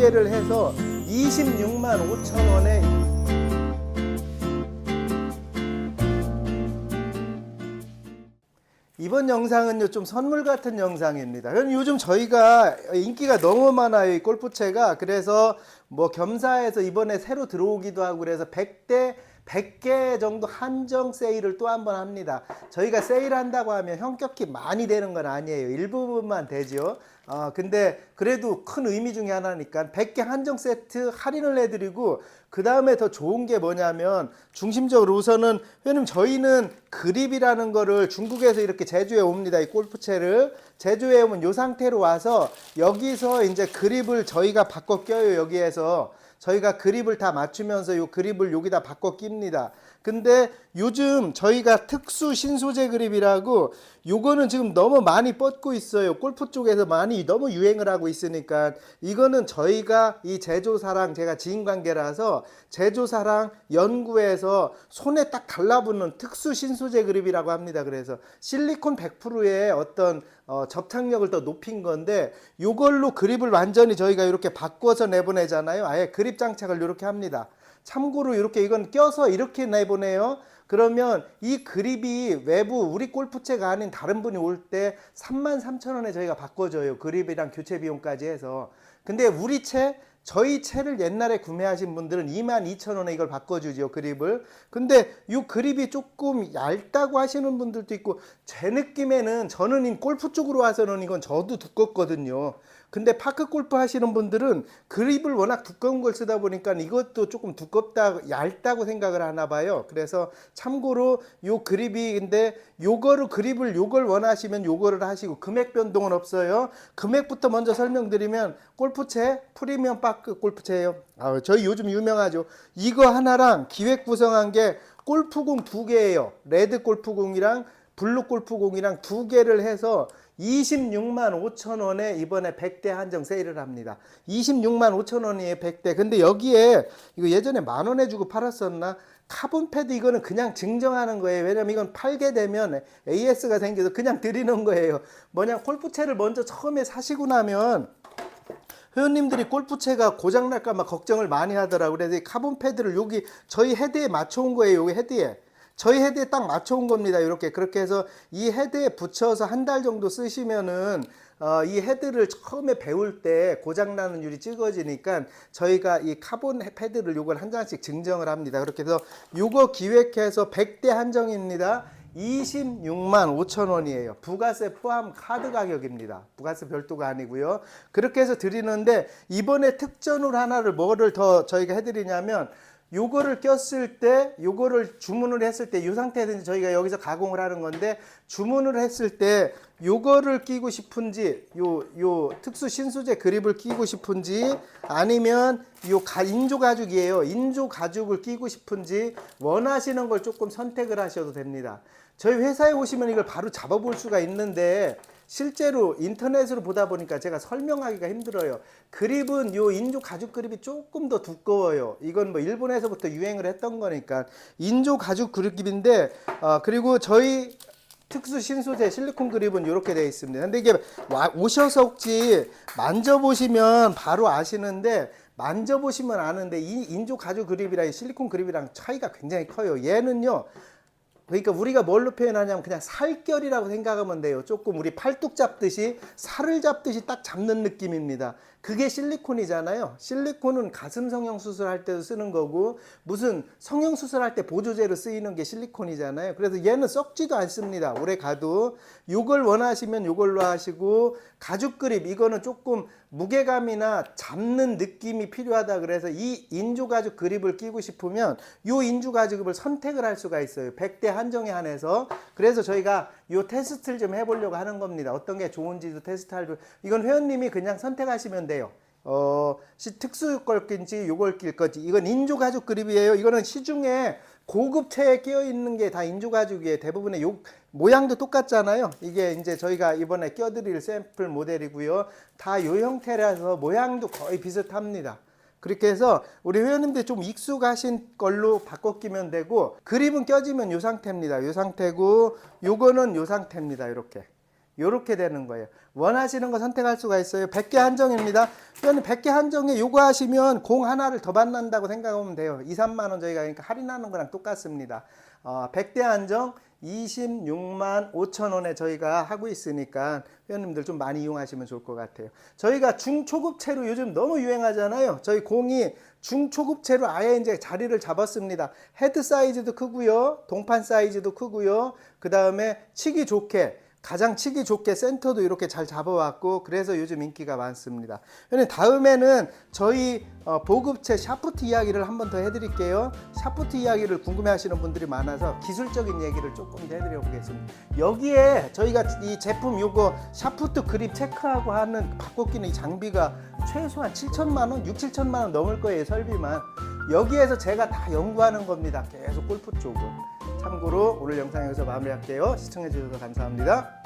개를 해서 26만 5천 원에 이번 영상은요 좀 선물 같은 영상입니다. 요즘 저희가 인기가 너무 많아요 이 골프채가 그래서 뭐 겸사해서 이번에 새로 들어오기도 하고 그래서 100대 100개 정도 한정 세일을 또 한 번 합니다. 저희가 세일한다고 하면 현격히 많이 되는 건 아니에요. 일부분만 되죠. 어, 근데 그래도 큰 의미 중에 하나니까 100개 한정 세트 할인을 해드리고 그 다음에 더 좋은 게 뭐냐면 중심적으로 우선은 왜냐면 저희는 그립이라는 거를 중국에서 이렇게 제주에 옵니다. 이 골프채를 제주에 오면 이 상태로 와서 여기서 이제 그립을 저희가 바꿔 껴요. 여기에서 저희가 그립을 다 맞추면서 요 그립을 여기다 바꿔 낍니다. 근데 요즘 저희가 특수 신소재 그립이라고 요거는 지금 너무 많이 뻗고 있어요. 골프 쪽에서 많이 너무 유행을 하고 있으니까 이거는 저희가 이 제조사랑 제가 지인 관계라서 제조사랑 연구해서 손에 딱 달라붙는 특수 신소재 그립이라고 합니다. 그래서 실리콘 100%의 어떤 어, 접착력을 더 높인 건데 요걸로 그립을 완전히 저희가 이렇게 바꿔서 내보내잖아요. 아예 그립 장착을 이렇게 합니다. 참고로 이렇게 이건 껴서 이렇게 내보내요. 그러면 이 그립이 외부 우리 골프채가 아닌 다른 분이 올 때 3만 3천 원에 저희가 바꿔줘요. 그립이랑 교체 비용까지 해서. 근데 우리 채 저희 채를 옛날에 구매하신 분들은 2만 2천 원에 이걸 바꿔주죠 그립을. 근데 이 그립이 조금 얇다고 하시는 분들도 있고 제 느낌에는 저는 이 골프 쪽으로 와서는 이건 저도 두껍거든요. 근데 파크 골프 하시는 분들은 그립을 워낙 두꺼운 걸 쓰다 보니까 이것도 조금 두껍다, 얇다고 생각을 하나 봐요. 그래서 참고로 요 그립이 근데 요거를 그립을 요걸 원하시면 요거를 하시고 금액 변동은 없어요. 금액부터 먼저 설명드리면 골프채 프리미엄 파크 골프채예요. 아, 저희 요즘 유명하죠. 이거 하나랑 기획 구성한 게 골프공 두 개예요. 레드 골프공이랑 블루 골프공이랑 두 개를 해서 26만 5천 원에 이번에 100대 한정 세일을 합니다. 26만 5천 원이에요, 100대. 근데 여기에 이거 예전에 만 원에 주고 팔았었나? 카본 패드 이거는 그냥 증정하는 거예요. 왜냐면 이건 팔게 되면 AS가 생겨서 그냥 드리는 거예요. 뭐냐, 골프채를 먼저 처음에 사시고 나면 회원님들이 골프채가 고장 날까 봐 걱정을 많이 하더라고요. 그래서 이 카본 패드를 여기 저희 헤드에 맞춰온 거예요. 여기 헤드에. 저희 헤드에 딱 맞춰온 겁니다. 이렇게 그렇게 해서 이 헤드에 붙여서 한 달 정도 쓰시면은 어, 이 헤드를 처음에 배울 때 고장나는 율이 찍어지니까 저희가 이 카본 패드를 요걸 한 장씩 증정을 합니다. 그렇게 해서 요거 기획해서 100대 한정입니다. 26만 5천 원이에요. 부가세 포함 카드 가격입니다. 부가세 별도가 아니고요. 그렇게 해서 드리는데 이번에 특전으로 하나를 뭐를 더 저희가 해드리냐면 요거를 꼈을 때 요거를 주문을 했을 때 이 상태에서 저희가 여기서 가공을 하는 건데 주문을 했을 때 요거를 끼고 싶은지 요 요 특수 신소재 그립을 끼고 싶은지 아니면 요 가, 인조 가죽이에요 인조 가죽을 끼고 싶은지 원하시는 걸 조금 선택을 하셔도 됩니다 저희 회사에 오시면 이걸 바로 잡아볼 수가 있는데 실제로 인터넷으로 보다 보니까 제가 설명하기가 힘들어요. 그립은 요 인조 가죽 그립이 조금 더 두꺼워요. 이건 뭐 일본에서부터 유행을 했던 거니까 인조 가죽 그립인데 어, 그리고 저희 특수 신소재 실리콘 그립은 이렇게 되어 있습니다. 근데 이게 와, 오셔서 혹시 만져보시면 바로 아시는데 만져보시면 아는데 이 인조 가죽 그립이랑 이 실리콘 그립이랑 차이가 굉장히 커요. 얘는요. 그러니까 우리가 뭘로 표현하냐면 그냥 살결이라고 생각하면 돼요. 조금 우리 팔뚝 잡듯이 살을 잡듯이 딱 잡는 느낌입니다. 그게 실리콘이잖아요. 실리콘은 가슴 성형 수술할 때도 쓰는 거고 무슨 성형 수술할 때 보조제로 쓰이는 게 실리콘이잖아요. 그래서 얘는 썩지도 않습니다. 오래 가도 요걸 원하시면 요걸로 하시고 가죽 그립 이거는 조금 무게감이나 잡는 느낌이 필요하다 그래서 이 인조 가죽 그립을 끼고 싶으면 요 인조 가죽을 선택을 할 수가 있어요. 100대 한정에 한해서 그래서 저희가 요 테스트를 좀 해보려고 하는 겁니다. 어떤 게 좋은지도 테스트할 이건 회원님이 그냥 선택하시면 돼요. 어, 시 특수 걸 낀지 요걸 낄 건지 이건 인조 가죽 그립이에요. 이거는 시중에 고급체에 끼어 있는 게 다 인조 가죽이에요. 대부분의 요 모양도 똑같잖아요. 이게 이제 저희가 이번에 껴드릴 샘플 모델이고요. 다 요 형태라서 모양도 거의 비슷합니다. 그렇게 해서 우리 회원님들 좀 익숙하신 걸로 바꿔 끼면 되고 그립은 껴지면 요 상태입니다. 요 상태고 요거는 요 상태입니다. 이렇게. 요렇게 되는 거예요. 원하시는 거 선택할 수가 있어요. 100개 한정입니다. 회원님 100개 한정에 요거 하시면 공 하나를 더 받는다고 생각하면 돼요. 2, 3만 원 저희가 그러니까 할인하는 거랑 똑같습니다. 어, 100대 한정 26만 5천 원에 저희가 하고 있으니까 회원님들 좀 많이 이용하시면 좋을 것 같아요. 저희가 중초급체로 요즘 너무 유행하잖아요. 저희 공이 중초급체로 아예 이제 자리를 잡았습니다. 헤드 사이즈도 크고요. 동판 사이즈도 크고요. 그 다음에 치기 좋게 가장 치기 좋게 센터도 이렇게 잘 잡아왔고 그래서 요즘 인기가 많습니다. 형님 다음에는 저희 어, 보급체 샤프트 이야기를 한 번 더 해드릴게요. 샤프트 이야기를 궁금해하시는 분들이 많아서 기술적인 얘기를 조금 더 해드려 보겠습니다. 여기에 저희가 이 제품 요거 샤프트 그립 체크하고 하는 바꿔끼는 이 장비가 최소한 7천만 원, 6, 7천만 원 넘을 거예요 설비만. 여기에서 제가 다 연구하는 겁니다. 계속 골프 쪽은. 참고로 오늘 영상 여기서 마무리할게요. 시청해 주셔서 감사합니다.